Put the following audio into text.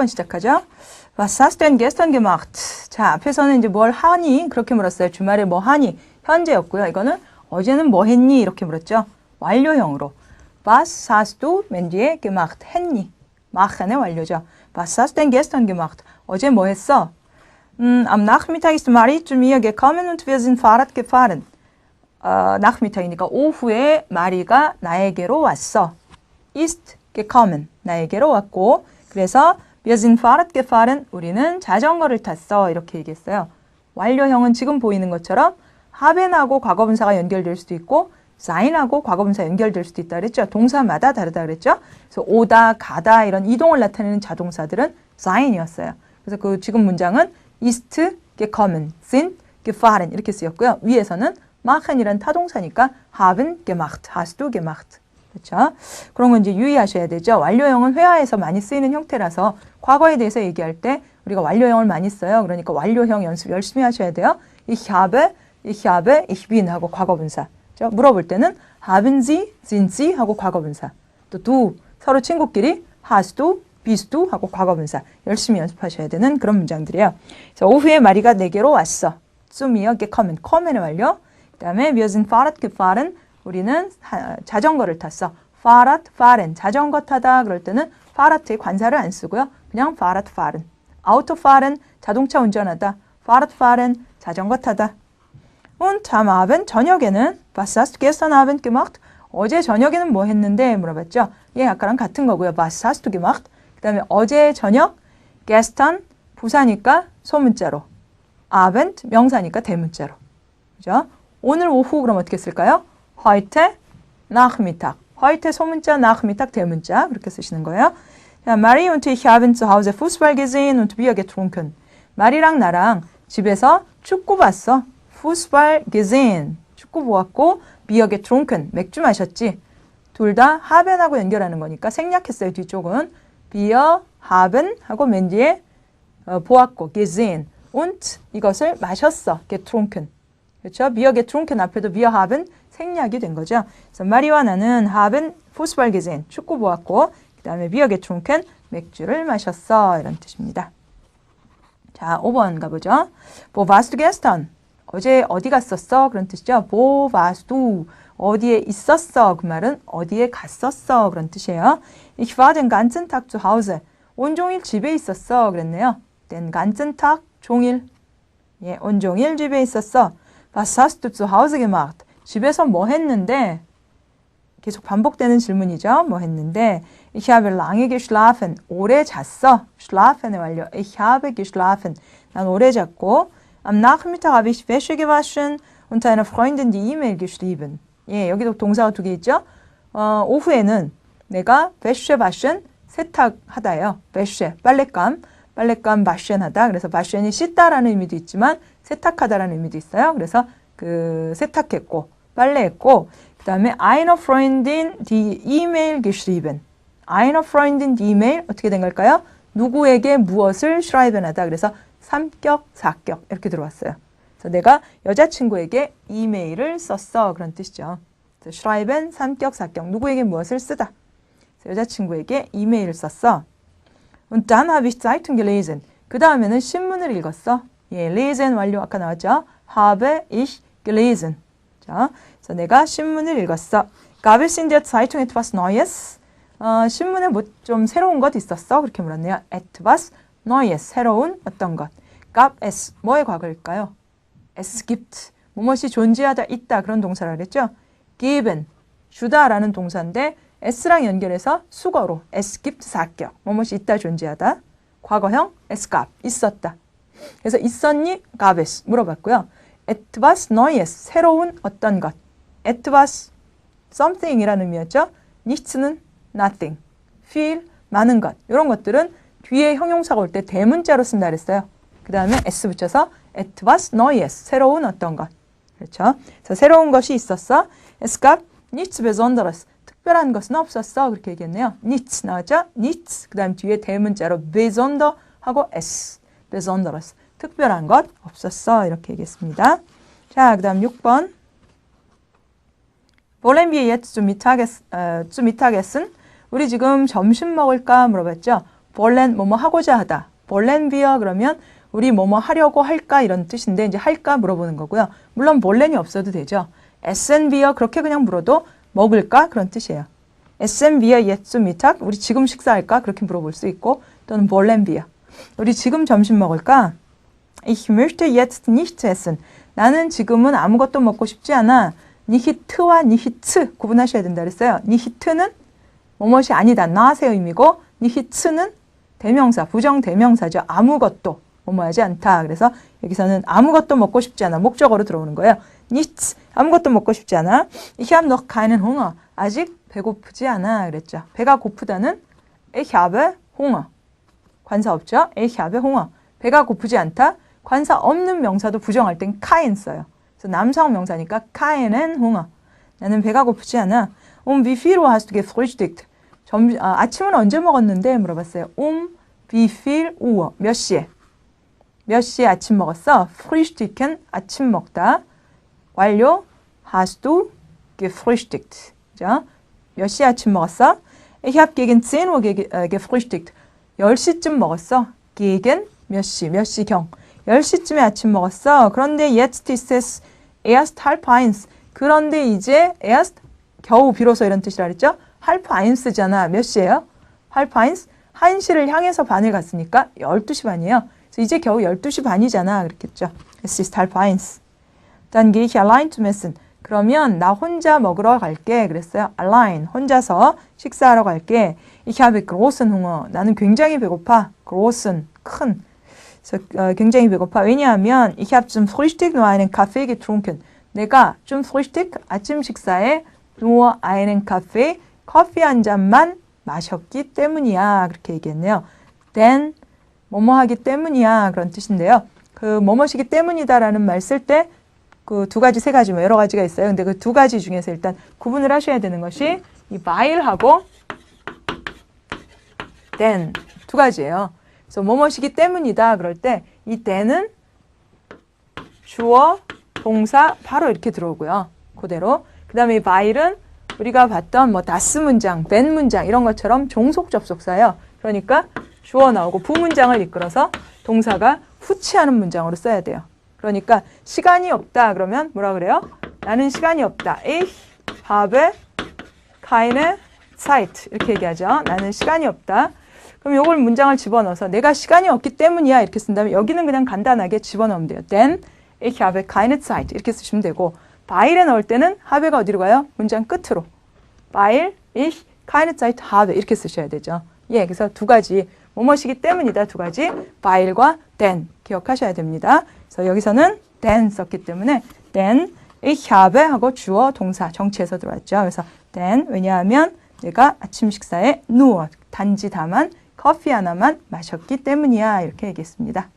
5번 시작하죠. Was hast du denn gestern gemacht? 자, 앞에서는 이제 뭘 하니? 그렇게 물었어요. 주말에 뭐 하니? 현재였고요. 이거는 어제는 뭐 했니? 이렇게 물었죠. 완료형으로. Was hast du 맨 뒤에 gemacht? 했니? machen의 완료죠. Was hast du denn gestern gemacht? 어제 뭐 했어? 음, am Nachmittag ist Marie zu mir gekommen und wir sind Fahrrad gefahren. 어, Nachmittag이니까 오후에 마리가 나에게로 왔어. ist gekommen. 나에게로 왔고 그래서 wir sind Fahrrad gefahren. 우리는 자전거를 탔어. 이렇게 얘기했어요. 완료형은 지금 보이는 것처럼 haben하고 과거분사가 연결될 수도 있고 sein하고 과거분사 연결될 수도 있다 그랬죠. 동사마다 다르다 그랬죠. 그래서 오다, 가다 이런 이동을 나타내는 자동사들은 sein이었어요. 그래서 그 지금 문장은 ist gekommen, sind gefahren 이렇게 쓰였고요. 위에서는 machen이란 타동사니까 haben gemacht, hast du gemacht. 그렇죠? 그런 건 이제 유의하셔야 되죠. 완료형은 회화에서 많이 쓰이는 형태라서 과거에 대해서 얘기할 때 우리가 완료형을 많이 써요. 그러니까 완료형 연습 열심히 하셔야 돼요. ich habe, ich habe, ich bin 하고 과거분사. 그렇죠? 물어볼 때는 haben Sie, sind Sie 하고 과거분사. 또 du 서로 친구끼리 hast du, bist du 하고 과거분사 열심히 연습하셔야 되는 그런 문장들이에요. 그래서 오후에 마리가 내게로 왔어. zu mir gekommen, kommen의 완료. 그 다음에 wir sind Fahrrad gefahren. 우리는 하, 자전거를 탔어. Fahrrad fahren. 자전거 타다 그럴 때는 Fahrrad의 관사를 안 쓰고요. 그냥 Fahrrad fahren. Auto fahren. 자동차 운전하다. Fahrrad fahren. 자전거 타다. Und am Abend 저녁에는 Was hast gestern Abend gemacht? 어제 저녁에는 뭐 했는데 물어봤죠. 예, 아까랑 같은 거고요. Was hast du gemacht? 그다음에 어제 저녁 gestern 부사니까 소문자로. Abend 명사니까 대문자로. 그죠? 오늘 오후 그럼 어떻게 쓸까요? Heute Nachmittag. heute 소문자, Nachmittag 대문자 그렇게 쓰시는 거예요. 자, Marie und ich haben zu Hause Fußball gesehen und Bier getrunken. 마리랑 나랑 집에서 축구 봤어. Fußball gesehen. 축구 보았고 Bier getrunken. 맥주 마셨지. 둘 다 haben하고 연결하는 거니까 생략했어요. 뒤쪽은 Bier haben 하고 맨 뒤에 어, 보았고 gesehen und 이것을 마셨어. getrunken. 그렇죠? Bier getrunken 앞에도 Bier haben 생략이 된 거죠. 그래서 마리와 나는 Fußball gesehen. 축구 보았고 그 다음에 Bier getrunken 맥주를 마셨어. 이런 뜻입니다. 자, 5번 가보죠. Warst du gestern? 어제 어디 갔었어? 그런 뜻이죠. Wo warst du? 어디에 있었어? 그 말은 어디에 갔었어? 그런 뜻이에요. Ich war den ganzen Tag zu Hause. 온종일 집에 있었어. 그랬네요. Den ganzen Tag, 종일. 예, 온종일 집에 있었어. Was hast du zu Hause gemacht? 집에서 뭐 했는데? 계속 반복되는 질문이죠. 뭐 했는데? Ich habe lange geschlafen. 오래 잤어. schlafen의 완료. Ich habe geschlafen. 난 오래 잤고. Am Nachmittag habe ich Wäsche gewaschen und einer Freundin die E-Mail geschrieben. 예, 여기도 동사가 두 개 있죠. 어, 오후에는 내가 Wäsche waschen 세탁하다예요. Wäsche 빨랫감. 빨랫감 바션하다. 그래서 바션이 씻다라는 의미도 있지만 세탁하다라는 의미도 있어요. 그래서 그 세탁했고 빨래했고 그 다음에 einer Freundin die E-Mail geschrieben. einer Freundin die E-Mail 어떻게 된 걸까요? 누구에게 무엇을 schreiben하다. 그래서 삼격, 사격 이렇게 들어왔어요. 그래서 내가 여자친구에게 이메일을 썼어 그런 뜻이죠. schreiben 삼격, 사격 누구에게 무엇을 쓰다. 여자친구에게 이메일을 썼어. Und dann habe ich Zeitung gelesen. 그 다음에는 신문을 읽었어. 예, lesen 완료 아까 나왔죠. habe ich gelesen. 자, 그래서 내가 신문을 읽었어. In der Zeitung etwas Neues? 어, 신문에 뭐 좀 새로운 것 있었어? 그렇게 물었네요. etwas Neues. 새로운 어떤 것. gab es. 뭐의 과거일까요? es gibt. 무엇이 존재하다, 있다. 그런 동사라 그랬죠. geben. 주다라는 동사인데 s랑 연결해서 수거로 es gibt 사격. 무엇이 있다, 존재하다. 과거형 es gab. 있었다. 그래서 있었니? gab es. 물어봤고요. Etwas Neues. 새로운 어떤 것. etwas something이라는 의미였죠. nichts는 nothing. viel 많은 것. 이런 것들은 뒤에 형용사가 올 때 대문자로 쓴다 그랬어요. 그 다음에 s 붙여서 etwas Neues. 새로운 어떤 것. 그렇죠. 그래서 새로운 것이 있었어. es gab nichts Besonderes. 특별한 것은 없었어. 그렇게 얘기했네요. nichts 나왔죠? nichts. 그 다음 뒤에 대문자로 besonder 하고 s. besonderes. 특별한 것 없었어. 이렇게 얘기했습니다. 자, 그 다음 6번. Wollen wir jetzt zu Mittagessen, 어? 우리 지금 점심 먹을까 물어봤죠. 볼렌 뭐뭐 하고자 하다. 볼렌 비어 그러면 우리 뭐뭐 하려고 할까 이런 뜻인데 이제 할까 물어보는 거고요. 물론 볼렌이 없어도 되죠. 에센 비어 그렇게 그냥 물어도 먹을까 그런 뜻이에요. 에센 비어 예츠 미탁 우리 지금 식사할까 그렇게 물어볼 수 있고 또는 볼렌 비어 우리 지금 점심 먹을까? Ich möchte jetzt nichts essen. 나는 지금은 아무것도 먹고 싶지 않아. 니히트와 니히츠 구분하셔야 된다 그랬어요. 니히트는 뭐뭇이 아니다. 나하세요 의미고 니히츠는 대명사, 부정 대명사죠. 아무것도 뭐뭐 하지 않다. 그래서 여기서는 아무것도 먹고 싶지 않아. 목적어로 들어오는 거예요. nichts 아무것도 먹고 싶지 않아. Ich habe noch keinen Hunger. 아직 배고프지 않아. 그랬죠. 배가 고프다는 ich habe Hunger. 관사 없죠? ich habe Hunger. 배가 고프지 않다. 관사 없는 명사도 부정할 땐 kein 써요. 그래서 남성 명사니까 keinen Hunger. 나는 배가 고프지 않아. Um viel Uhr hast du gefrühstückt? 점, 아, 아침은 언제 먹었는데? 물어봤어요. Um wie viel Uhr? 몇 시에? 몇 시에 아침 먹었어? frühstücken 아침 먹다. 완료. Hast du gefrühstückt? 그죠? 몇 시에 아침 먹었어? Gegen 10 Uhr ge, äh, gefrühstückt. 10시쯤 먹었어. gegen 몇 시, 몇 시경. 10시쯤에 아침 먹었어. 그런데 jetzt ist es erst halb eins. 그런데 이제 erst 겨우 비로소 이런 뜻이라 그랬죠? halb eins잖아. 몇 시예요? halb eins? 1시를 향해서 반을 갔으니까 12시 반이에요. 그래서 이제 겨우 12시 반이잖아. 그랬겠죠. Es ist halb eins. Dann gehe ich allein zum Essen. 그러면 나 혼자 먹으러 갈게. 그랬어요. allein. 혼자서 식사하러 갈게. Ich habe großen Hunger. 나는 굉장히 배고파. großen. 큰. 그래서 어, 굉장히 배고파. 왜냐하면 ich habe zum Frühstück nur einen Kaffee getrunken. 내가 좀 Frühstück 아침 식사에 nur einen Kaffee 커피 한 잔만 마셨기 때문이야. 그렇게 얘기했네요. then 뭐뭐 하기 때문이야. 그런 뜻인데요. 그 뭐뭐시기 때문이다라는 말 쓸 때 그 두 가지, 세 가지, 뭐 여러 가지가 있어요. 근데 그 두 가지 중에서 일단 구분을 하셔야 되는 것이 이 while하고 then 두 가지예요. 그래서 뭐뭐시기 때문이다 그럴 때이 then은 주어, 동사 바로 이렇게 들어오고요. 그대로. 그 다음에 이 while은 우리가 봤던 뭐 다스 문장, 벤 문장 이런 것처럼 종속 접속사예요. 그러니까 주어 나오고 부문장을 이끌어서 동사가 후치하는 문장으로 써야 돼요. 그러니까 시간이 없다 그러면 뭐라 그래요? 나는 시간이 없다. Ich habe keine Zeit 이렇게 얘기하죠. 나는 시간이 없다. 그럼 이걸 문장을 집어넣어서 내가 시간이 없기 때문이야 이렇게 쓴다면 여기는 그냥 간단하게 집어넣으면 돼요. Then ich habe keine Zeit 이렇게 쓰시면 되고 바일에 넣을 때는 habe가 어디로 가요? 문장 끝으로. weil ich keine Zeit habe 이렇게 쓰셔야 되죠. 예, 그래서 두 가지 뭐뭐시기 때문이다 두 가지 while과 then 기억하셔야 됩니다. 그래서 여기서는 then 썼기 때문에 then ich habe 하고 주어 동사 정치에서 들어왔죠. 그래서 then 왜냐하면 내가 아침 식사에 nur 단지 다만 커피 하나만 마셨기 때문이야 이렇게 얘기했습니다.